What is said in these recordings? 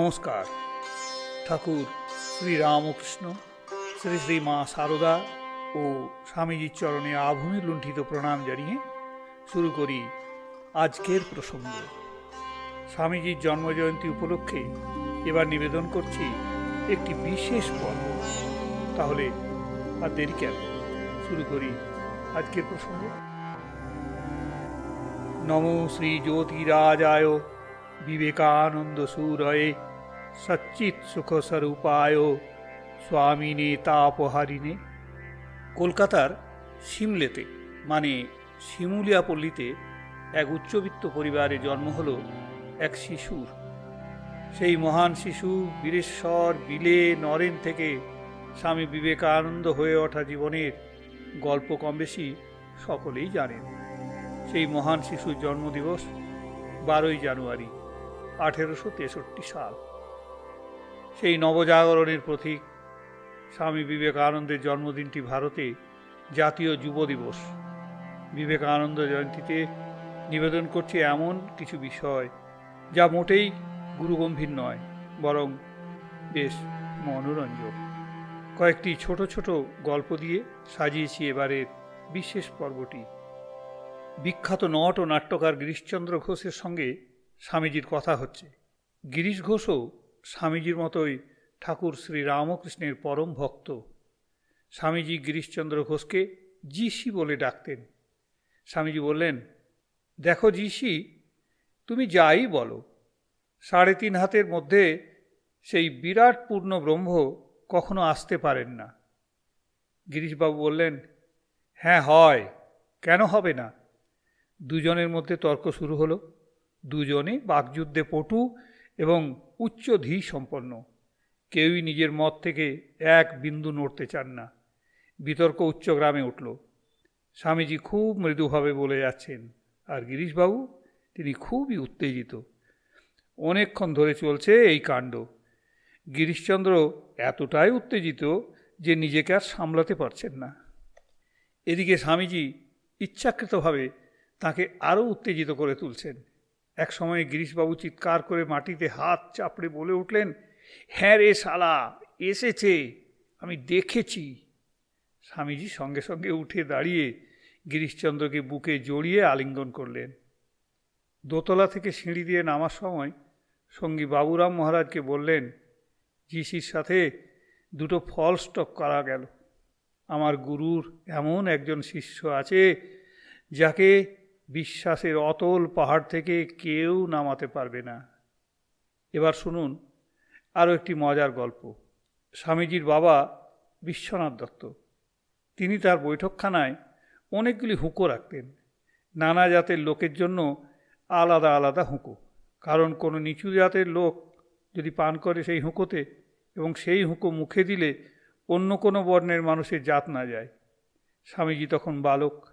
নমস্কার। ঠাকুর শ্রী রামকৃষ্ণ, শ্রী শ্রী মা সারদা ও স্বামীজির চরণে আভূমি লুণ্ঠিত প্রণাম জানিয়ে শুরু করি আজকের প্রসঙ্গ। স্বামীজির জন্মজয়ন্তী উপলক্ষে এবার নিবেদন করছি একটি বিশেষ পর্ব। তাহলে আর দেরি কেন? শুরু করি আজকের প্রসঙ্গ। নমো শ্রী জ্যোতিরাজায় বিবেকানন্দ সুরয়ে সচ্চিৎ সুখ স্বরূপায় স্বামিনে তাপহারিণে। কলকাতার সিমলেতে মানে শিমুলিয়া পল্লীতে এক উচ্চবিত্ত পরিবারে জন্ম হল এক শিশুর। সেই মহান শিশু বীরেশ্বর, বিলে, নরেন থেকে স্বামী বিবেকানন্দ হয়ে ওঠা জীবনের গল্প কম বেশি সকলেই জানেন। সেই মহান শিশুর জন্মদিবস বারোই জানুয়ারি, আঠেরোশো তেষট্টি সাল। সেই নবজাগরণের প্রতীক স্বামী বিবেকানন্দের জন্মদিনটি ভারতে জাতীয় যুব দিবস। বিবেকানন্দ জয়ন্তীতে নিবেদন করছে এমন কিছু বিষয় যা মোটেই গুরুগম্ভীর নয়, বরং বেশ মনোরঞ্জক। কয়েকটি ছোট ছোট গল্প দিয়ে সাজিয়েছি এবারের বিশেষ পর্বটি। বিখ্যাত নট ও নাট্যকার গিরিশচন্দ্র ঘোষের সঙ্গে স্বামীজির কথা হচ্ছে। গিরিশ ঘোষও স্বামীজির মতোই ঠাকুর শ্রী রামকৃষ্ণের পরম ভক্ত। স্বামীজি গিরিশচন্দ্র ঘোষকে জিসি বলে ডাকতেন। স্বামীজি বললেন, দেখো জিসি, তুমি যাই বলো। সাড়ে তিন হাতের মধ্যে সেই বিরাট পূর্ণ ব্রহ্ম কখনো আসতে পারেন না। গিরিশবাবু বললেন হ্যাঁ হয়। কেন হবে না? দুজনের মধ্যে তর্ক শুরু হলো। দুজনে বাকযুদ্ধে পটু এবং উচ্চ ধী সম্পন্ন। কেউই নিজের মত থেকে এক বিন্দু নড়তে চান না। বিতর্ক উচ্চ গ্রামে উঠল। স্বামীজি খুব মৃদুভাবে বলে যাচ্ছেন, আর গিরিশবাবু, তিনি খুবই উত্তেজিত। অনেকক্ষণ ধরে চলছে এই কাণ্ড। গিরিশচন্দ্র এতটাই উত্তেজিত যে নিজেকে আর সামলাতে পারছেন না। এদিকে স্বামীজি ইচ্ছাকৃতভাবে তাকে আরও উত্তেজিত করে তুলছেন। এক সময় গিরিশবাবু চিৎকার করে মাটিতে হাত চাপড়ে বলে উঠলেন হ্যাঁ রে শালা, এসেছে, আমি দেখেছি। স্বামীজি সঙ্গে সঙ্গে উঠে দাঁড়িয়ে গিরিশচন্দ্রকে বুকে জড়িয়ে আলিঙ্গন করলেন। দোতলা থেকে সিঁড়ি দিয়ে নামার সময় সঙ্গী বাবুরাম মহারাজকে বললেন জিসির সাথে দুটো ফল স্টক করা গেল। আমার গুরুর এমন একজন শিষ্য আছে, যাকে বিশ্বাসের অতল পাহাড় থেকে কেউ নামাতে পারবে না। এবার শুনুন আরও একটি মজার গল্প। স্বামীজির বাবা বিশ্বনাথ দত্ত। তিনি তার বৈঠকখানায় অনেকগুলি হুঁকো রাখতেন। নানা জাতের লোকের জন্য আলাদা আলাদা হুঁকো। কারণ কোনো নিচু জাতের লোক যদি পান করে সেই হুঁকোতে এবং সেই হুঁকো মুখে দিলে অন্য কোনো বর্ণের মানুষের জাত না যায়। স্বামীজি তখন বালক।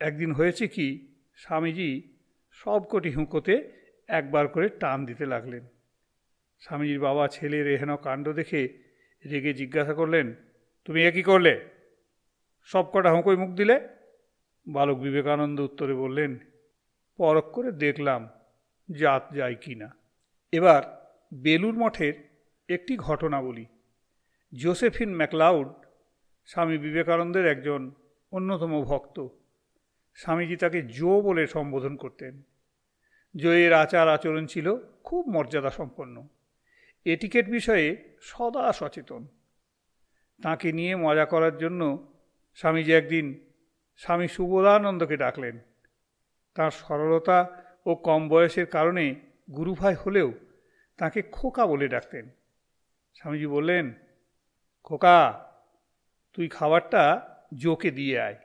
একদিন হয়েছে কি স্বামীজি সবকটি হুঁকোতে একবার করে টান দিতে লাগলেন। স্বামীজির বাবা ছেলের এহেন কাণ্ড দেখে রেগে জিজ্ঞাসা করলেন, তুমি এ কী করলে? সব কটা হুঁকোয় মুখ দিলে? বালক বিবেকানন্দ উত্তরে বললেন, পরখ করে দেখলাম, জাত যায় কি না। এবার বেলুর মঠের একটি ঘটনা বলি। জোসেফিন ম্যাকলাউড স্বামী বিবেকানন্দের একজন অন্যতম ভক্ত। স্বামীজি তাকে জো বলে সম্বোধন করতেন। জয়ের আচার আচরণ ছিল খুব মর্যাদা সম্পন্ন এটিকেট বিষয়ে সদা সচেতন। তাকে নিয়ে মজা করার জন্য স্বামীজি একদিন স্বামী সুবোধানন্দকে ডাকলেন। তার সরলতা ও কম বয়সের কারণে গুরুভাই হলেও তাকে খোকা বলে ডাকতেন। স্বামীজি বললেন, খোকা, তুই খাবারটা জোকে দিয়ে আয়।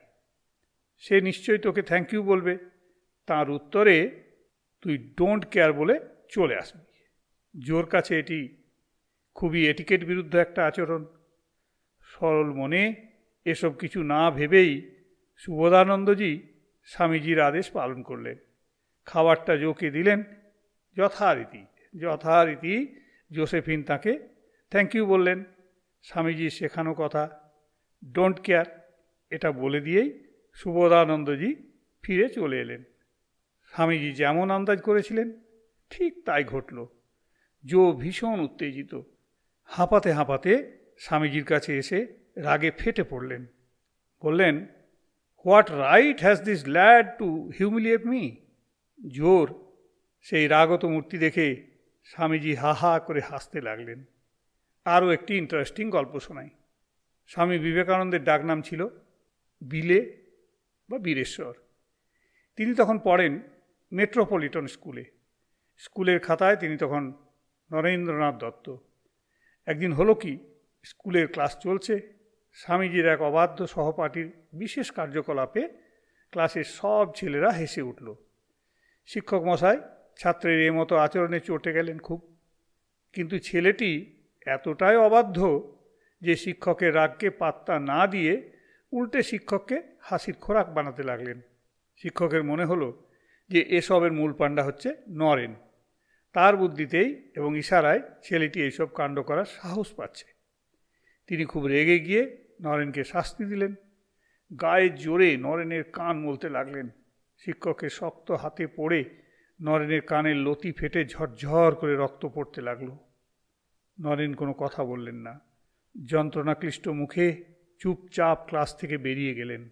সে নিশ্চয়ই তোকে থ্যাংক ইউ বলবে। তার উত্তরে, তুই ডোন্ট কেয়ার বলে চলে আসবি। জোর কাছে এটি খুবই এটিকেট বিরুদ্ধ একটা আচরণ। সরল মনে এসব কিছু না ভেবেই সুবোধানন্দজি স্বামীজির আদেশ পালন করলেন। খাবারটা জোকে দিলেন। যথারীতি যথারীতি জোসেফিন তাকে থ্যাংক ইউ বললেন। স্বামীজির শেখানো কথা ডোন্ট কেয়ার এটা বলে দিয়েই সুবোধানন্দজি ফিরে চলে এলেন। স্বামীজি যেমন আন্দাজ করেছিলেন, ঠিক তাই ঘটল। জো ভীষণ উত্তেজিত। হাঁপাতে হাঁপাতে স্বামীজির কাছে এসে রাগে ফেটে পড়লেন। বললেন, what right has this lad to humiliate me? জোর, সেই রাগত মূর্তি দেখে স্বামীজি হা হা করে হাসতে লাগলেন। আরও একটি ইন্টারেস্টিং গল্প শোনাই। স্বামী বিবেকানন্দের ডাকনাম ছিল, বিলে বা বীরেশ্বর। তিনি তখন পড়েন মেট্রোপলিটন স্কুলে। স্কুলের খাতায় তিনি তখন নরেন্দ্রনাথ দত্ত। একদিন হলো কি, স্কুলের ক্লাস চলছে, স্বামীজির এক অবাধ্য সহপাঠীর বিশেষ কার্যকলাপে ক্লাসের সব ছেলেরা হেসে উঠল। শিক্ষক মশাই, ছাত্রের এ মতো আচরণে চটে গেলেন খুব। কিন্তু ছেলেটি এতটাই অবাধ্য যে শিক্ষকের রাগকে পাত্তা না দিয়ে উল্টে শিক্ষককে হাসির খোরাক বানাতে লাগলেন। শিক্ষকের মনে হলো যে এসবের মূল পাণ্ডা হচ্ছে নরেন। তার বুদ্ধিতেই এবং ইশারায় ছেলেটি এইসব কাণ্ড করার সাহস পাচ্ছে। তিনি খুব রেগে গিয়ে নরেনকে শাস্তি দিলেন। গায়ে জোরে নরেনের কান মলতে লাগলেন। শিক্ষকের শক্ত হাতে পড়ে নরেনের কানের লতি ফেটে ঝরঝর করে রক্ত পড়তে লাগল। নরেন কোনো কথা বললেন না। যন্ত্রণাক্লিষ্ট মুখে চুপচাপ ক্লাস থেকে বেরিয়ে গেলেন।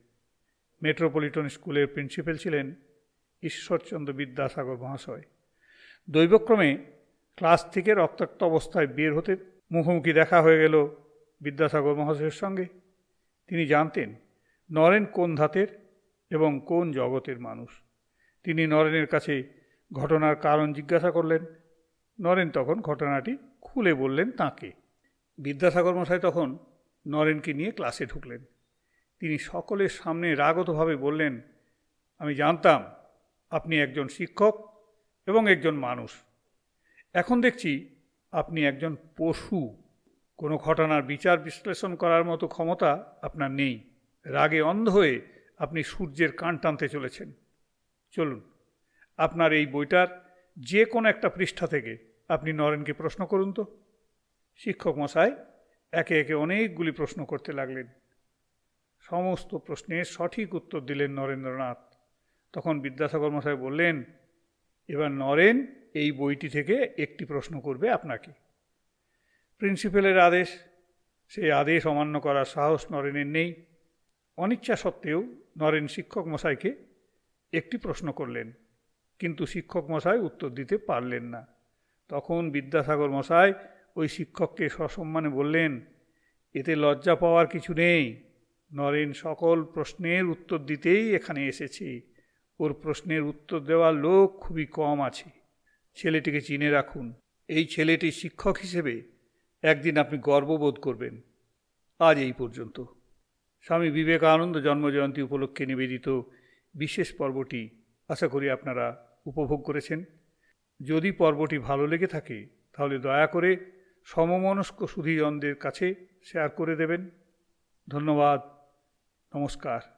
মেট্রোপলিটন স্কুলের প্রিন্সিপাল ছিলেন ঈশ্বরচন্দ্র বিদ্যাসাগর মহাশয়। দৈবক্রমে ক্লাস থেকে রক্তাক্ত অবস্থায় বের হতে মুখোমুখি দেখা হয়ে গেল বিদ্যাসাগর মহাশয়ের সঙ্গে। তিনি জানতেন, নরেন কোন ধাতের এবং কোন জগতের মানুষ। তিনি নরেনের কাছে ঘটনার কারণ জিজ্ঞাসা করলেন। নরেন তখন ঘটনাটি খুলে বললেন তাকে। বিদ্যাসাগর মশাই তখন নরেনকে নিয়ে ক্লাসে ঢুকলেন। তিনি সকলের সামনে রাগতভাবে বললেন, আমি জানতাম আপনি একজন শিক্ষক এবং একজন মানুষ। এখন দেখছি আপনি একজন পশু। কোনো ঘটনার বিচার বিশ্লেষণ করার মতো ক্ষমতা আপনার নেই। রাগে অন্ধ হয়ে আপনি সূর্যের কান টানতে চলেছেন। চলুন, আপনার এই বইটার যে কোনো একটা পৃষ্ঠা থেকে আপনি নরেনকে প্রশ্ন করুন তো। শিক্ষক মশাই একে একে অনেকগুলি প্রশ্ন করতে লাগলেন। সমস্ত প্রশ্নের সঠিক উত্তর দিলেন নরেন্দ্রনাথ। তখন বিদ্যাসাগর মশাই বললেন, এবার নরেন এই বইটি থেকে একটি প্রশ্ন করবে আপনাকে। প্রিন্সিপালের আদেশ সেই আদেশ অমান্য করার সাহস নরেনের নেই। অনিচ্ছা সত্ত্বেও নরেন শিক্ষক মশাইকে একটি প্রশ্ন করলেন, কিন্তু শিক্ষক মশাই উত্তর দিতে পারলেন না। তখন বিদ্যাসাগর মশাই ওই শিক্ষককে সসম্মানে বললেন, এতে লজ্জা পাওয়ার কিছু নেই। নরেন সকল প্রশ্নের উত্তর দিতেই এখানে এসেছে। ওর প্রশ্নের উত্তর দেওয়ার লোক খুবই কম আছে। ছেলেটিকে চিনে রাখুন। এই ছেলেটি শিক্ষক হিসেবে একদিন আপনি গর্ববোধ করবেন। আজ এই পর্যন্ত। স্বামী বিবেকানন্দ জন্মজয়ন্তী উপলক্ষে নিবেদিত বিশেষ পর্বটি আশা করি আপনারা উপভোগ করেছেন। যদি পর্বটি ভালো লেগে থাকে, তাহলে দয়া করে সমমনস্ক সুধীজনদের কাছে শেয়ার করে দেবেন। ধন্যবাদ। নমস্কার।